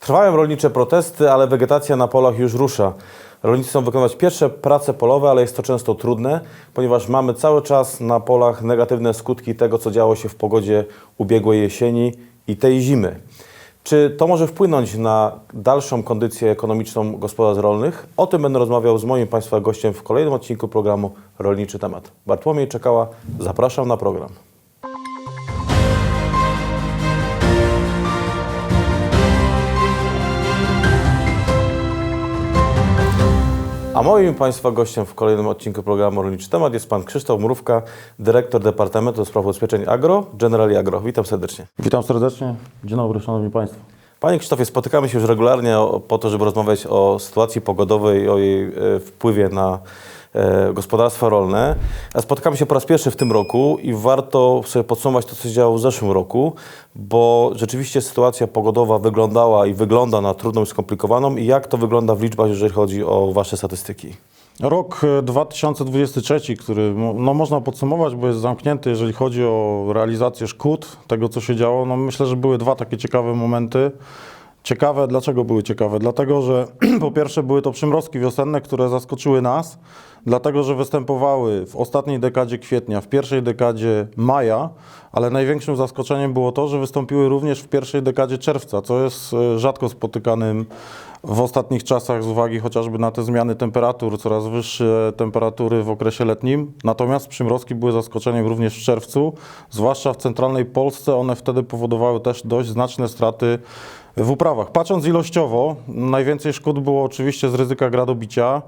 Trwają rolnicze protesty, ale wegetacja na polach już rusza. Rolnicy chcą wykonywać pierwsze prace polowe, ale jest to często trudne, ponieważ mamy cały czas na polach negatywne skutki tego, co działo się w pogodzie ubiegłej jesieni i tej zimy. Czy to może wpłynąć na dalszą kondycję ekonomiczną gospodarstw rolnych? O tym będę rozmawiał z moim Państwa gościem w kolejnym odcinku programu Rolniczy Temat. Bartłomiej Czekała, zapraszam na program. A moim Państwa gościem w kolejnym odcinku programu Rolniczy Temat jest Pan Krzysztof Mrówka, dyrektor Departamentu Spraw Ubezpieczeń Agro, Generali Agro. Witam serdecznie. Witam serdecznie. Dzień dobry, szanowni państwo. Panie Krzysztofie, spotykamy się już regularnie po to, żeby rozmawiać o sytuacji pogodowej i o jej e, wpływie na gospodarstwa rolne. A spotykamy się po raz pierwszy w tym roku i warto sobie podsumować to, co się działo w zeszłym roku, bo rzeczywiście sytuacja pogodowa wyglądała i wygląda na trudną i skomplikowaną. I jak to wygląda w liczbach, jeżeli chodzi o Wasze statystyki? Rok e, 2023, który mo- no, można podsumować, bo jest zamknięty, jeżeli chodzi o realizację szkód, tego co się działo, no myślę, że były dwa takie ciekawe momenty. Ciekawe, dlaczego były ciekawe? Dlatego, że po pierwsze były to przymrozki wiosenne, które zaskoczyły nas, dlatego, że występowały w ostatniej dekadzie kwietnia, w pierwszej dekadzie maja, ale największym zaskoczeniem było to, że wystąpiły również w pierwszej dekadzie czerwca, co jest e, rzadko spotykanym w ostatnich czasach z uwagi chociażby na te zmiany temperatur, coraz wyższe temperatury w okresie letnim. Natomiast przymrozki były zaskoczeniem również w czerwcu, zwłaszcza w centralnej Polsce. One wtedy powodowały też dość znaczne straty w uprawach. Patrząc ilościowo, najwięcej szkód było oczywiście z ryzyka gradobicia.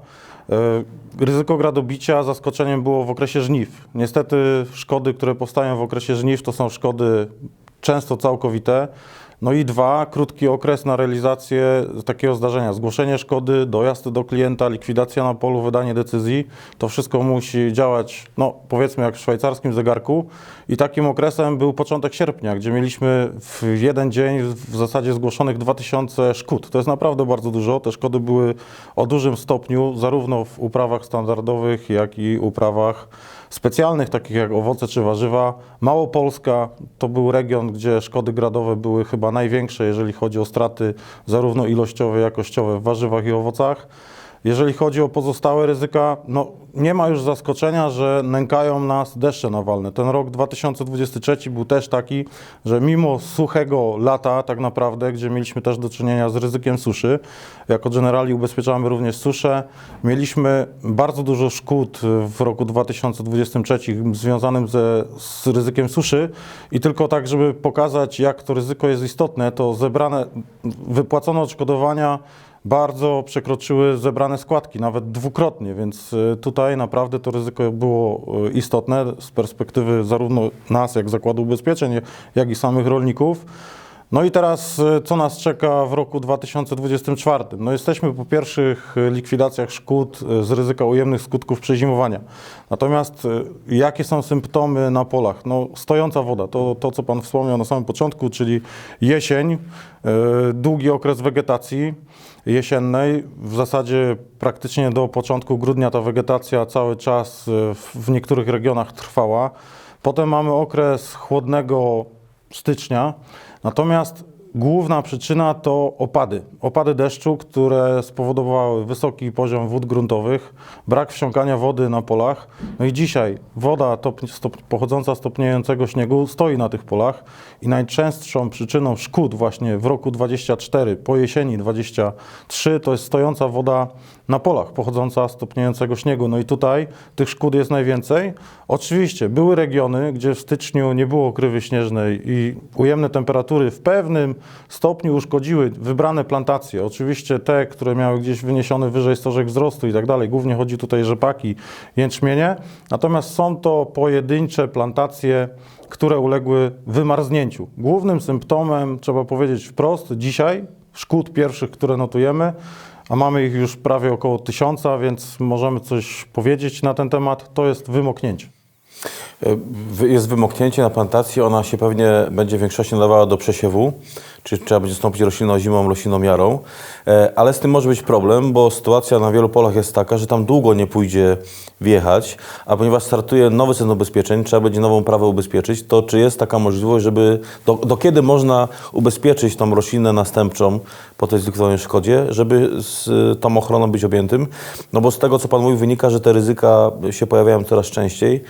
E, Ryzyko gradobicia zaskoczeniem było w okresie żniw. Niestety szkody, które powstają w okresie żniw, to są szkody często całkowite. No i dwa, krótki okres na realizację takiego zdarzenia. Zgłoszenie szkody, dojazd do klienta, likwidacja na polu, wydanie decyzji. To wszystko musi działać, no powiedzmy jak w szwajcarskim zegarku. I takim okresem był początek sierpnia, gdzie mieliśmy w jeden dzień w zasadzie zgłoszonych 2000 szkód. To jest naprawdę bardzo dużo. Te szkody były o dużym stopniu, zarówno w uprawach standardowych, jak i uprawach specjalnych, takich jak owoce czy warzywa. Małopolska to był region, gdzie szkody gradowe były chyba największe, jeżeli chodzi o straty zarówno ilościowe, jakościowe w warzywach i owocach. Jeżeli chodzi o pozostałe ryzyka, no nie ma już zaskoczenia, że nękają nas deszcze nawalne. Ten rok 2023 był też taki, że mimo suchego lata tak naprawdę, gdzie mieliśmy też do czynienia z ryzykiem suszy, jako generali ubezpieczamy również suszę, mieliśmy bardzo dużo szkód w roku 2023 związanym ze, z ryzykiem suszy i tylko tak, żeby pokazać jak to ryzyko jest istotne, to zebrane, wypłacone odszkodowania bardzo przekroczyły zebrane składki, nawet dwukrotnie, więc y, tutaj naprawdę to ryzyko było y, istotne z perspektywy zarówno nas, jak Zakładu Ubezpieczeń, jak i samych rolników. No i teraz y, co nas czeka w roku 2024? No jesteśmy po pierwszych y, likwidacjach szkód y, z ryzyka ujemnych skutków przezimowania. Natomiast jakie są symptomy na polach? No stojąca woda, to, to co Pan wspomniał na samym początku, czyli jesień, długi okres wegetacji jesiennej. W zasadzie praktycznie do początku grudnia ta wegetacja cały czas w niektórych regionach trwała. Potem mamy okres chłodnego stycznia. Natomiast główna przyczyna to opady. Opady deszczu, które spowodowały wysoki poziom wód gruntowych, brak wsiąkania wody na polach. No i dzisiaj woda topni- stop, pochodząca z topniejącego śniegu stoi na tych polach i najczęstszą przyczyną szkód właśnie w roku 24, po jesieni 23 to jest stojąca woda na polach pochodząca z topniejącego śniegu. No i tutaj tych szkód jest najwięcej. Oczywiście były regiony, gdzie w styczniu nie było krywy śnieżnej i ujemne temperatury w pewnym stopniu uszkodziły wybrane plantacje. Oczywiście te, które miały gdzieś wyniesiony wyżej stożek wzrostu i tak dalej. Głównie chodzi tutaj o rzepaki, jęczmienie. Natomiast są to pojedyncze plantacje, które uległy wymarznięciu. Głównym symptomem, trzeba powiedzieć wprost, dzisiaj szkód pierwszych, które notujemy, a mamy ich już prawie około tysiąca, więc możemy coś powiedzieć na ten temat, to jest wymoknięcie. Jest wymoknięcie na plantacji, ona się pewnie będzie w większości nadawała do przesiewu, czyli trzeba będzie stąpić rośliną zimą, rośliną jarą, E, ale z tym może być problem, bo sytuacja na wielu polach jest taka, że tam długo nie pójdzie wjechać, a ponieważ startuje nowy sezon ubezpieczeń, trzeba będzie nową prawę ubezpieczyć, to czy jest taka możliwość, żeby, do, do kiedy można ubezpieczyć tą roślinę następczą po tej zlikwidowanej szkodzie, żeby z tą ochroną być objętym? No bo z tego, co Pan mówił, wynika, że te ryzyka się pojawiają coraz częściej.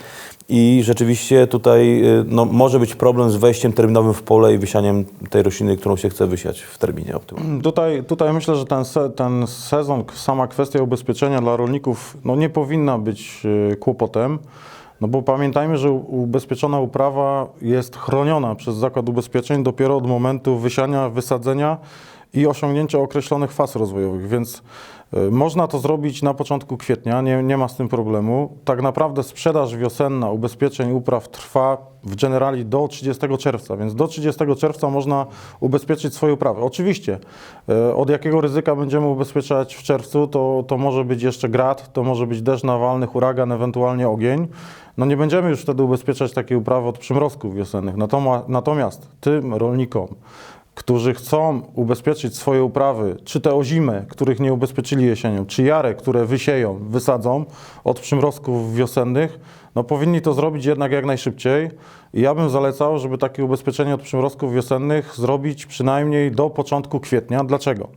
I rzeczywiście tutaj y, no, może być problem z wejściem terminowym w pole i wysianiem tej rośliny, którą się chce wysiać w terminie optymalnym. Tutaj, tutaj myślę, że ten, se, ten sezon, sama kwestia ubezpieczenia dla rolników no nie powinna być e, kłopotem, no bo pamiętajmy, że ubezpieczona uprawa jest chroniona przez Zakład Ubezpieczeń dopiero od momentu wysiania, wysadzenia i osiągnięcia określonych faz rozwojowych, więc można to zrobić na początku kwietnia, nie, nie ma z tym problemu. Tak naprawdę sprzedaż wiosenna ubezpieczeń upraw trwa w generali do 30 czerwca, więc do 30 czerwca można ubezpieczyć swoje uprawy. Oczywiście, e, od jakiego ryzyka będziemy ubezpieczać w czerwcu, to, to może być jeszcze grad, to może być deszcz nawalny, huragan, ewentualnie ogień. No nie będziemy już wtedy ubezpieczać takiej uprawy od przymrozków wiosennych. Natomiast, natomiast tym rolnikom, którzy chcą ubezpieczyć swoje uprawy, czy te ozime, których nie ubezpieczyli jesienią, czy jare, które wysieją, wysadzą od przymrozków wiosennych, no powinni to zrobić jednak jak najszybciej. Ja bym zalecał, żeby takie ubezpieczenie od przymrozków wiosennych zrobić przynajmniej do początku kwietnia. Dlaczego?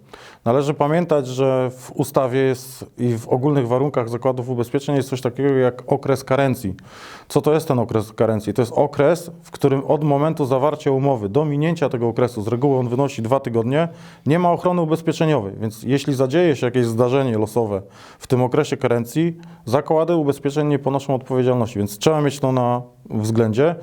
Należy pamiętać, że w ustawie jest i w ogólnych warunkach zakładów ubezpieczeń jest coś takiego jak okres karencji. Co to jest ten okres karencji? To jest okres, w którym od momentu zawarcia umowy do minięcia tego okresu, z reguły on wynosi dwa tygodnie, nie ma ochrony ubezpieczeniowej. Więc jeśli zadzieje się jakieś zdarzenie losowe w tym okresie karencji, zakłady ubezpieczeń nie ponoszą odpowiedzialności, więc trzeba mieć to na względzie.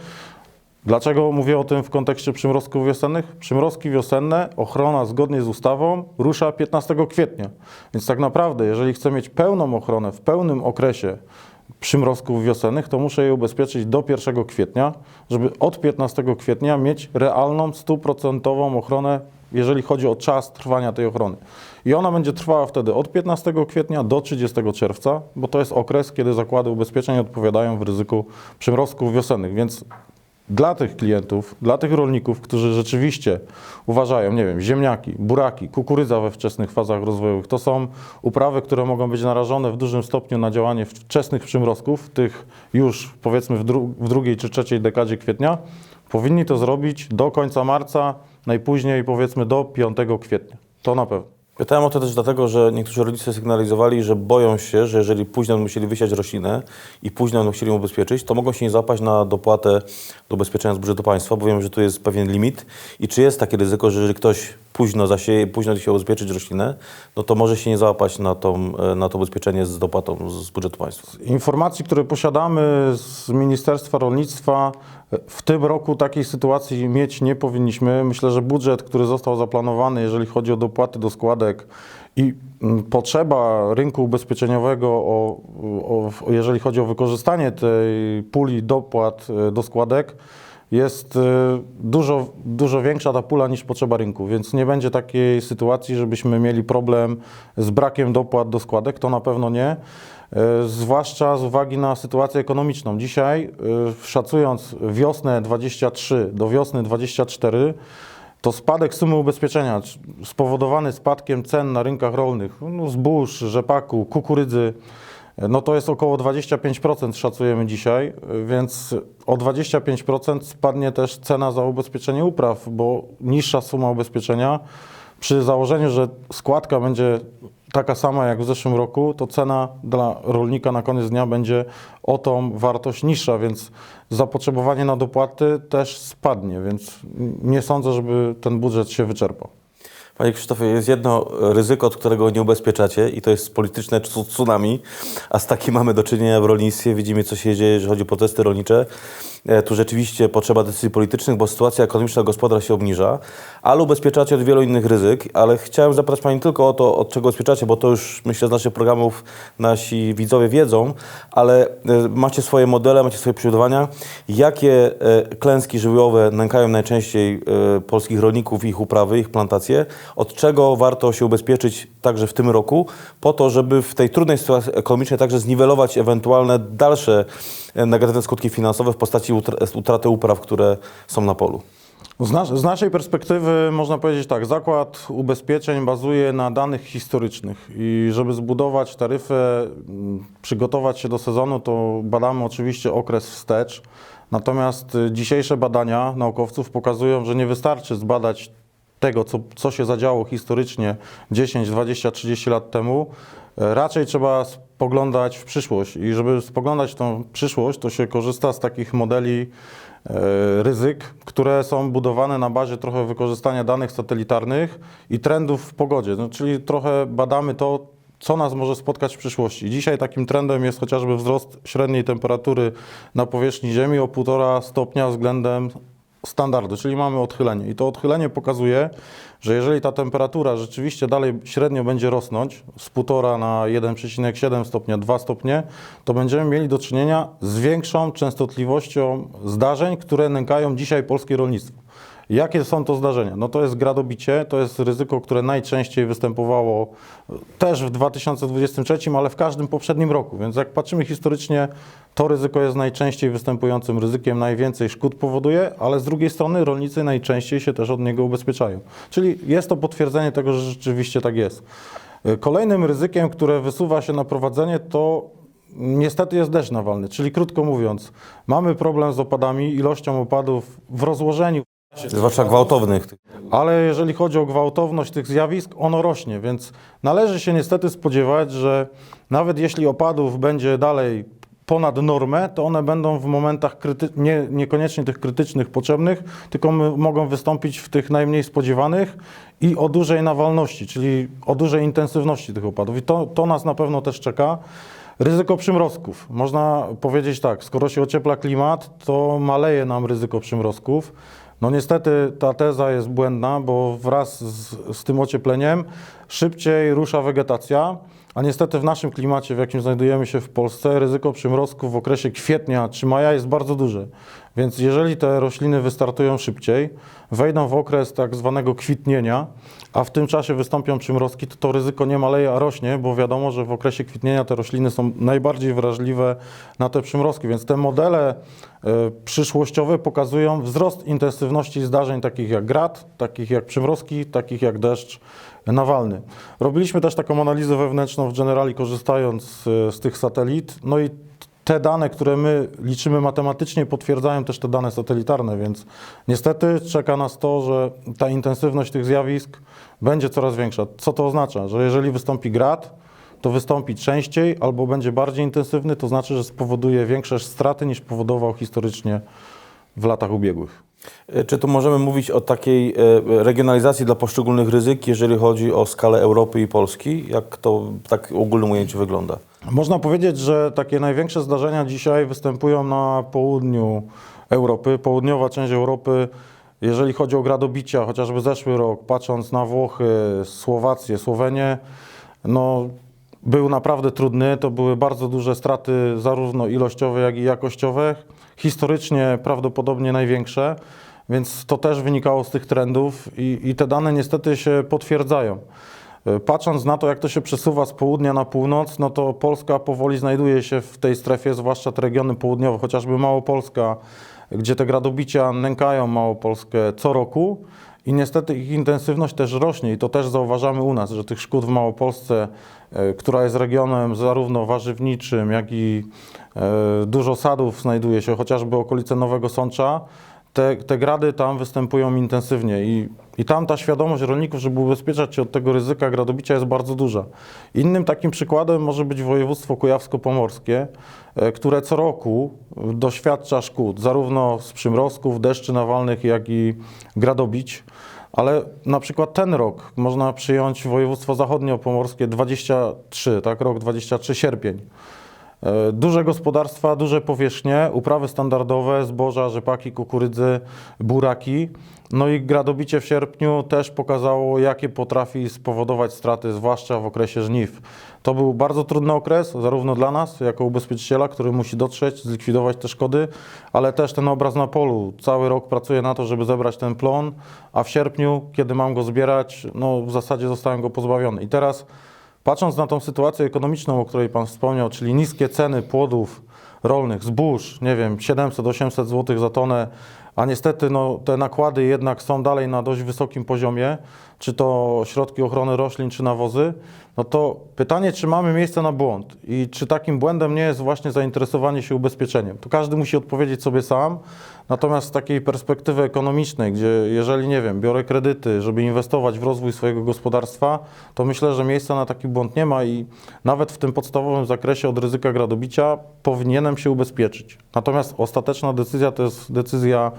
Dlaczego mówię o tym w kontekście przymrozków wiosennych? Przymrozki wiosenne, ochrona zgodnie z ustawą rusza 15 kwietnia. Więc tak naprawdę, jeżeli chcę mieć pełną ochronę w pełnym okresie przymrozków wiosennych, to muszę je ubezpieczyć do 1 kwietnia, żeby od 15 kwietnia mieć realną, stuprocentową ochronę, jeżeli chodzi o czas trwania tej ochrony. I ona będzie trwała wtedy od 15 kwietnia do 30 czerwca, bo to jest okres, kiedy zakłady ubezpieczeń odpowiadają w ryzyku przymrozków wiosennych. Więc dla tych klientów, dla tych rolników, którzy rzeczywiście uważają, nie wiem, ziemniaki, buraki, kukurydza we wczesnych fazach rozwojowych, to są uprawy, które mogą być narażone w dużym stopniu na działanie wczesnych przymrozków, tych już powiedzmy w, dru- w drugiej czy trzeciej dekadzie kwietnia, powinni to zrobić do końca marca, najpóźniej powiedzmy do 5 kwietnia. To na pewno. Pytałem o to też dlatego, że niektórzy rolnicy sygnalizowali, że boją się, że jeżeli późno będą musieli wysiać roślinę i późno będą chcieli ją ubezpieczyć, to mogą się nie zapaść na dopłatę do ubezpieczenia z budżetu państwa, bo wiem, że tu jest pewien limit. I czy jest takie ryzyko, że jeżeli ktoś późno zasieje, późno się ubezpieczyć roślinę, no to może się nie załapać na, tą, e, na to ubezpieczenie z dopłatą z budżetu państwa? informacji, które posiadamy z Ministerstwa Rolnictwa, w tym roku takiej sytuacji mieć nie powinniśmy. Myślę, że budżet, który został zaplanowany, jeżeli chodzi o dopłaty do składek i mm, potrzeba rynku ubezpieczeniowego, o, o, jeżeli chodzi o wykorzystanie tej puli dopłat e, do składek, jest e, dużo, dużo większa ta pula niż potrzeba rynku, więc nie będzie takiej sytuacji, żebyśmy mieli problem z brakiem dopłat do składek, to na pewno nie. E, Zwłaszcza z uwagi na sytuację ekonomiczną. Dzisiaj, e, szacując wiosnę 23 do wiosny 24, to spadek sumy ubezpieczenia spowodowany spadkiem cen na rynkach rolnych, no zbóż, rzepaku, kukurydzy, e, no to jest około 25% szacujemy dzisiaj, więc o 25% spadnie też cena za ubezpieczenie upraw, bo niższa suma ubezpieczenia przy założeniu, że składka będzie taka sama jak w zeszłym roku, to cena dla rolnika na koniec dnia będzie o tą wartość niższa, więc zapotrzebowanie na dopłaty też spadnie, więc nie sądzę, żeby ten budżet się wyczerpał. Panie Krzysztofie, jest jedno ryzyko, od którego nie ubezpieczacie i to jest polityczne tsu- tsunami, a z takim mamy do czynienia w rolnictwie. Widzimy, co się dzieje, jeżeli chodzi o protesty rolnicze. E, tu rzeczywiście potrzeba decyzji politycznych, bo sytuacja ekonomiczna gospodarstwa się obniża, ale ubezpieczacie od wielu innych ryzyk, ale chciałem zapytać Pani tylko o to, od czego ubezpieczacie, bo to już myślę z naszych programów nasi widzowie wiedzą, ale e, macie swoje modele, macie swoje przygotowania. Jakie e, klęski żywiołowe nękają najczęściej polskich rolników, ich uprawy, ich plantacje? Od czego warto się ubezpieczyć także w tym roku, po to, żeby w tej trudnej sytuacji ekonomicznej także zniwelować ewentualne dalsze negatywne skutki finansowe w postaci utr- utraty upraw, które są na polu? Z, nas, z naszej perspektywy można powiedzieć tak, zakład ubezpieczeń bazuje na danych historycznych i żeby zbudować taryfę, m, przygotować się do sezonu, to badamy oczywiście okres wstecz. Natomiast y, dzisiejsze badania naukowców pokazują, że nie wystarczy zbadać tego, co, co się zadziało historycznie 10, 20, 30 lat temu. E, Raczej trzeba spoglądać w przyszłość i żeby spoglądać tą przyszłość, to się korzysta z takich modeli e, ryzyk, które są budowane na bazie trochę wykorzystania danych satelitarnych i trendów w pogodzie. No, czyli trochę badamy to, co nas może spotkać w przyszłości. Dzisiaj takim trendem jest chociażby wzrost średniej temperatury na powierzchni Ziemi o 1,5 stopnia względem standardu, czyli mamy odchylenie. I to odchylenie pokazuje, że jeżeli ta temperatura rzeczywiście dalej średnio będzie rosnąć z 1,5 na 1,7 stopnia, 2 stopnie, to będziemy mieli do czynienia z większą częstotliwością zdarzeń, które nękają dzisiaj polskie rolnictwo. Jakie są to zdarzenia? No to jest gradobicie, to jest ryzyko, które najczęściej występowało też w 2023, ale w każdym poprzednim roku. Więc jak patrzymy historycznie, to ryzyko jest najczęściej występującym ryzykiem, najwięcej szkód powoduje, ale z drugiej strony rolnicy najczęściej się też od niego ubezpieczają. Czyli jest to potwierdzenie tego, że rzeczywiście tak jest. Kolejnym ryzykiem, które wysuwa się na prowadzenie, to niestety jest deszcz nawalny. Czyli krótko mówiąc, mamy problem z opadami, ilością opadów w rozłożeniu. Zwłaszcza gwałtownych. Ale jeżeli chodzi o gwałtowność tych zjawisk, ono rośnie, więc należy się niestety spodziewać, że nawet jeśli opadów będzie dalej ponad normę, to one będą w momentach nie, niekoniecznie tych krytycznych, potrzebnych, tylko mogą wystąpić w tych najmniej spodziewanych i o dużej nawalności, czyli o dużej intensywności tych opadów. I to, to nas na pewno też czeka. Ryzyko przymrozków. Można powiedzieć tak, skoro się ociepla klimat, to maleje nam ryzyko przymrozków. No niestety ta teza jest błędna, bo wraz z, z tym ociepleniem szybciej rusza wegetacja, a niestety w naszym klimacie, w jakim znajdujemy się w Polsce, ryzyko przymrozków w okresie kwietnia czy maja jest bardzo duże. Więc jeżeli te rośliny wystartują szybciej, wejdą w okres tak zwanego kwitnienia, a w tym czasie wystąpią przymrozki, to to ryzyko nie maleje, a rośnie, bo wiadomo, że w okresie kwitnienia te rośliny są najbardziej wrażliwe na te przymrozki. Więc te modele e, przyszłościowe pokazują wzrost intensywności zdarzeń takich jak grad, takich jak przymrozki, takich jak deszcz nawalny. Robiliśmy też taką analizę wewnętrzną w Generali, korzystając z, z tych satelit. No i te dane, które my liczymy matematycznie, potwierdzają też te dane satelitarne, więc niestety czeka nas to, że ta intensywność tych zjawisk będzie coraz większa. Co to oznacza? Że jeżeli wystąpi grad, to wystąpi częściej albo będzie bardziej intensywny, to znaczy, że spowoduje większe straty niż powodował historycznie w latach ubiegłych. E, Czy tu możemy mówić o takiej e, regionalizacji dla poszczególnych ryzyk, jeżeli chodzi o skalę Europy i Polski? Jak to tak w ogólnym ujęciu wygląda? Można powiedzieć, że takie największe zdarzenia dzisiaj występują na południu Europy. Południowa część Europy, jeżeli chodzi o gradobicia, chociażby zeszły rok, patrząc na Włochy, Słowację, Słowenię, no, był naprawdę trudny. To były bardzo duże straty, zarówno ilościowe, jak i jakościowe. Historycznie prawdopodobnie największe, więc to też wynikało z tych trendów i, i te dane niestety się potwierdzają. Patrząc na to, jak to się przesuwa z południa na północ, no to Polska powoli znajduje się w tej strefie, zwłaszcza te regiony południowe, chociażby Małopolska, gdzie te gradobicia nękają Małopolskę co roku i niestety ich intensywność też rośnie i to też zauważamy u nas, że tych szkód w Małopolsce, e, która jest regionem zarówno warzywniczym, jak i e, dużo sadów znajduje się, chociażby okolice Nowego Sącza, te, te grady tam występują intensywnie i, i tam ta świadomość rolników, żeby ubezpieczać się od tego ryzyka gradobicia jest bardzo duża. Innym takim przykładem może być województwo kujawsko-pomorskie, e, które co roku doświadcza szkód, zarówno z przymrozków, deszczy nawalnych, jak i gradobić. Ale na przykład ten rok można przyjąć województwo zachodniopomorskie 23, tak, rok 23 sierpień. E, Duże gospodarstwa, duże powierzchnie, uprawy standardowe, zboża, rzepaki, kukurydzy, buraki. No i gradobicie w sierpniu też pokazało, jakie potrafi spowodować straty, zwłaszcza w okresie żniw. To był bardzo trudny okres, zarówno dla nas, jako ubezpieczyciela, który musi dotrzeć, zlikwidować te szkody, ale też ten obraz na polu. Cały rok pracuję na to, żeby zebrać ten plon, a w sierpniu, kiedy mam go zbierać, no w zasadzie zostałem go pozbawiony. I teraz Patrząc na tą sytuację ekonomiczną, o której Pan wspomniał, czyli niskie ceny płodów rolnych, zbóż, nie wiem, 700-800 zł za tonę, a niestety no, te nakłady jednak są dalej na dość wysokim poziomie, czy to środki ochrony roślin, czy nawozy, no to pytanie, czy mamy miejsce na błąd i czy takim błędem nie jest właśnie zainteresowanie się ubezpieczeniem. To każdy musi odpowiedzieć sobie sam, natomiast z takiej perspektywy ekonomicznej, gdzie jeżeli, nie wiem, biorę kredyty, żeby inwestować w rozwój swojego gospodarstwa, to myślę, że miejsca na taki błąd nie ma i nawet w tym podstawowym zakresie od ryzyka gradobicia powinienem się ubezpieczyć. Natomiast ostateczna decyzja to jest decyzja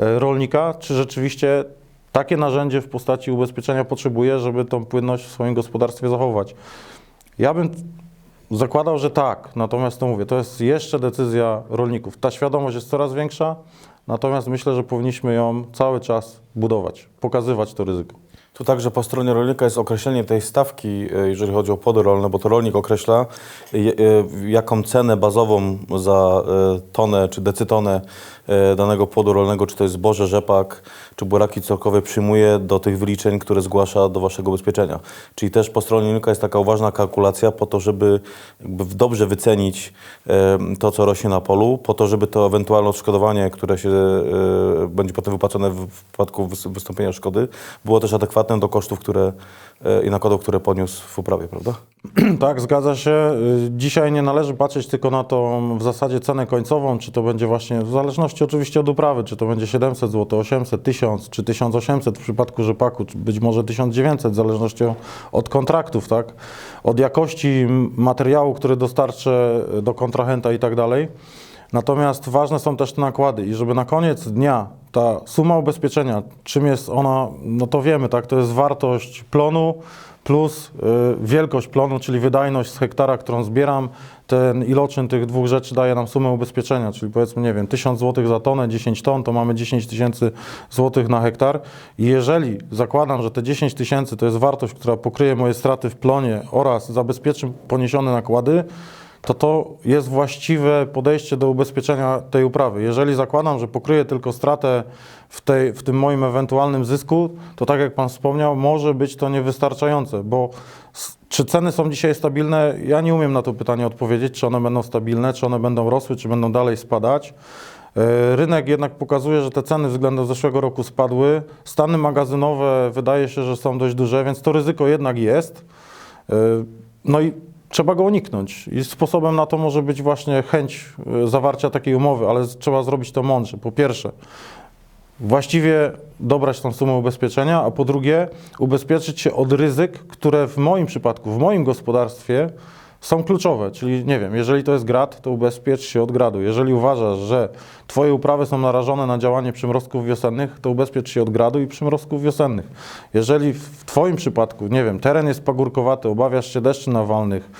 e, rolnika, czy rzeczywiście takie narzędzie w postaci ubezpieczenia potrzebuje, żeby tą płynność w swoim gospodarstwie zachować. Ja bym zakładał, że tak, natomiast to mówię, to jest jeszcze decyzja rolników. Ta świadomość jest coraz większa, natomiast myślę, że powinniśmy ją cały czas budować, pokazywać to ryzyko. Tu także po stronie rolnika jest określenie tej stawki, e, jeżeli chodzi o płody rolne, bo to rolnik określa, e, e, jaką cenę bazową za tonę czy decytonę danego płodu rolnego, czy to jest zboże, rzepak, czy buraki cukrowe przyjmuje do tych wyliczeń, które zgłasza do waszego ubezpieczenia. Czyli też po stronie rolnika jest taka uważna kalkulacja po to, żeby dobrze wycenić e, to, co rośnie na polu, po to, żeby to ewentualne odszkodowanie, które się e, będzie potem wypłacone w przypadku wys- wystąpienia szkody, było też adekwatne do kosztów, które e, i nakładów, które poniósł w uprawie, prawda? Tak, zgadza się. Y, Dzisiaj nie należy patrzeć tylko na tą w zasadzie cenę końcową, czy to będzie właśnie, w zależności oczywiście od uprawy, czy to będzie 700 zł, 800, 1000 czy 1800 w przypadku rzepaku, czy być może 1900, w zależności od kontraktów, tak? Od jakości materiału, który dostarczę do kontrahenta i tak dalej. Natomiast ważne są też te nakłady i żeby na koniec dnia ta suma ubezpieczenia, czym jest ona, no to wiemy, tak, to jest wartość plonu plus y, wielkość plonu, czyli wydajność z hektara, którą zbieram. Ten iloczyn tych dwóch rzeczy daje nam sumę ubezpieczenia, czyli powiedzmy, nie wiem, 1000 zł za tonę, 10 ton, to mamy 10 tysięcy złotych na hektar. I jeżeli zakładam, że te 10 tysięcy to jest wartość, która pokryje moje straty w plonie oraz zabezpieczy poniesione nakłady, to to jest właściwe podejście do ubezpieczenia tej uprawy. Jeżeli zakładam, że pokryję tylko stratę w, tej, w tym moim ewentualnym zysku, to tak jak Pan wspomniał, może być to niewystarczające, bo czy ceny są dzisiaj stabilne? Ja nie umiem na to pytanie odpowiedzieć, czy one będą stabilne, czy one będą rosły, czy będą dalej spadać. E, Rynek jednak pokazuje, że te ceny względem zeszłego roku spadły. Stany magazynowe wydaje się, że są dość duże, więc to ryzyko jednak jest. E, No i trzeba go uniknąć. I sposobem na to może być właśnie chęć e, zawarcia takiej umowy, ale trzeba zrobić to mądrze. Po pierwsze, właściwie dobrać tą sumę ubezpieczenia, a po drugie, ubezpieczyć się od ryzyk, które w moim przypadku, w moim gospodarstwie są kluczowe. Czyli nie wiem, jeżeli to jest grad, to ubezpiecz się od gradu. Jeżeli uważasz, że Twoje uprawy są narażone na działanie przymrozków wiosennych, to ubezpiecz się od gradu i przymrozków wiosennych. Jeżeli w Twoim przypadku, nie wiem, teren jest pagórkowaty, obawiasz się deszczy nawalnych,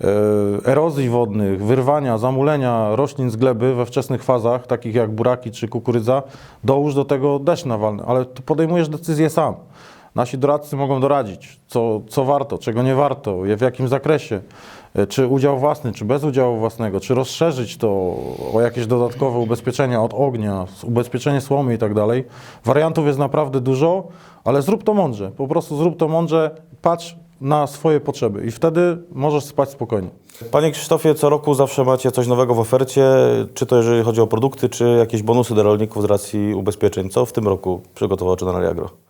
e, erozji wodnych, wyrwania, zamulenia roślin z gleby we wczesnych fazach, takich jak buraki czy kukurydza, dołóż do tego deszcz nawalny, ale podejmujesz decyzję sam. Nasi doradcy mogą doradzić, co, co warto, czego nie warto, w jakim zakresie, e, czy udział własny, czy bez udziału własnego, czy rozszerzyć to o jakieś dodatkowe ubezpieczenia od ognia, ubezpieczenie słomy i tak dalej. Wariantów jest naprawdę dużo, ale zrób to mądrze. Po prostu zrób to mądrze, patrz na swoje potrzeby i wtedy możesz spać spokojnie. Panie Krzysztofie, co roku zawsze macie coś nowego w ofercie, czy to jeżeli chodzi o produkty, czy jakieś bonusy dla rolników z racji ubezpieczeń. Co w tym roku przygotowało Generali Agro?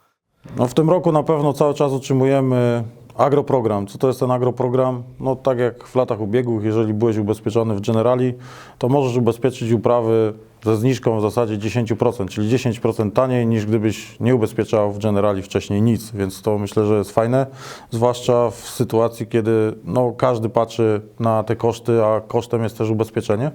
No w tym roku na pewno cały czas utrzymujemy agroprogram. Co to jest ten agroprogram? No tak jak w latach ubiegłych, jeżeli byłeś ubezpieczony w Generali, to możesz ubezpieczyć uprawy ze zniżką w zasadzie 10%, czyli 10% taniej niż gdybyś nie ubezpieczał w Generali wcześniej nic, więc to myślę, że jest fajne, zwłaszcza w sytuacji, kiedy no, każdy patrzy na te koszty, a kosztem jest też ubezpieczenie,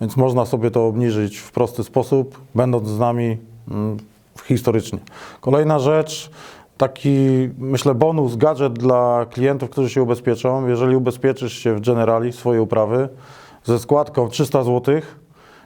więc można sobie to obniżyć w prosty sposób, będąc z nami mm, historycznie. Kolejna rzecz, taki myślę bonus, gadżet dla klientów, którzy się ubezpieczą. Jeżeli ubezpieczysz się w Generali swoje uprawy, ze składką 300 zł,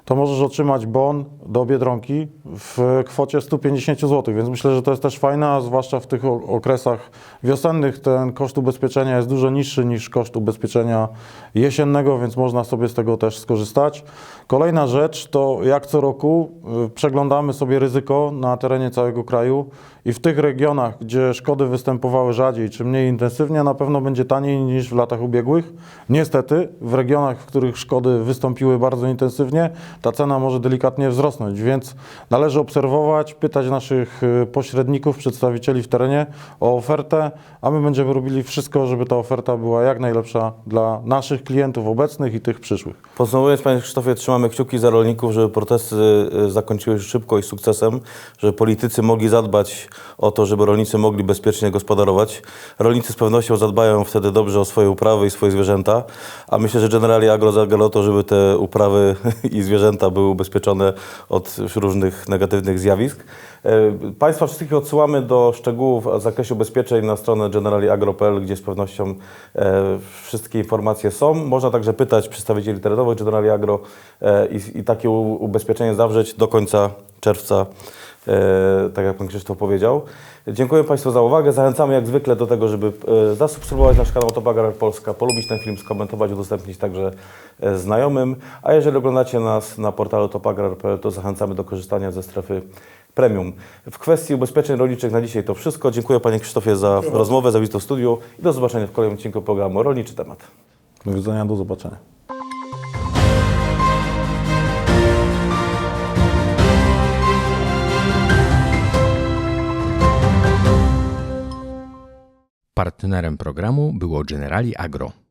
to możesz otrzymać bon do Biedronki w kwocie 150 zł, więc myślę, że to jest też fajne, a zwłaszcza w tych okresach wiosennych ten koszt ubezpieczenia jest dużo niższy niż koszt ubezpieczenia jesiennego, więc można sobie z tego też skorzystać. Kolejna rzecz to jak co roku y, przeglądamy sobie ryzyko na terenie całego kraju i w tych regionach, gdzie szkody występowały rzadziej czy mniej intensywnie, na pewno będzie taniej niż w latach ubiegłych. Niestety w regionach, w których szkody wystąpiły bardzo intensywnie, ta cena może delikatnie wzrosnąć, więc należy obserwować, pytać naszych y, pośredników, przedstawicieli w terenie o ofertę, a my będziemy robili wszystko, żeby ta oferta była jak najlepsza dla naszych klientów obecnych i tych przyszłych. Podsumowując, Panie Krzysztofie, trzymamy kciuki za rolników, żeby protesty y, zakończyły się szybko i sukcesem, żeby politycy mogli zadbać o to, żeby rolnicy mogli bezpiecznie gospodarować. Rolnicy z pewnością zadbają wtedy dobrze o swoje uprawy i swoje zwierzęta, a myślę, że Generali Agro zagra o to, żeby te uprawy i zwierzęta były ubezpieczone od różnych negatywnych zjawisk. E, Państwa wszystkich odsyłamy do szczegółów w zakresie ubezpieczeń na stronę generaliagro.pl, gdzie z pewnością e, wszystkie informacje są. Można także pytać przedstawicieli terenowych Generali Agro e, i, i takie ubezpieczenie zawrzeć do końca czerwca, tak jak Pan Krzysztof powiedział. Dziękuję Państwu za uwagę. Zachęcamy jak zwykle do tego, żeby e, zasubskrybować nasz kanał Top Agrar Polska, polubić ten film, skomentować, udostępnić także e, znajomym. A jeżeli oglądacie nas na portalu topagrar.pl, to zachęcamy do korzystania ze strefy premium. W kwestii ubezpieczeń rolniczych na dzisiaj to wszystko. Dziękuję Panie Krzysztofie za rozmowę, za wizytę w studiu i do zobaczenia w kolejnym odcinku programu Rolniczy Temat. Do widzenia, do zobaczenia. Partnerem programu było Generali Agro.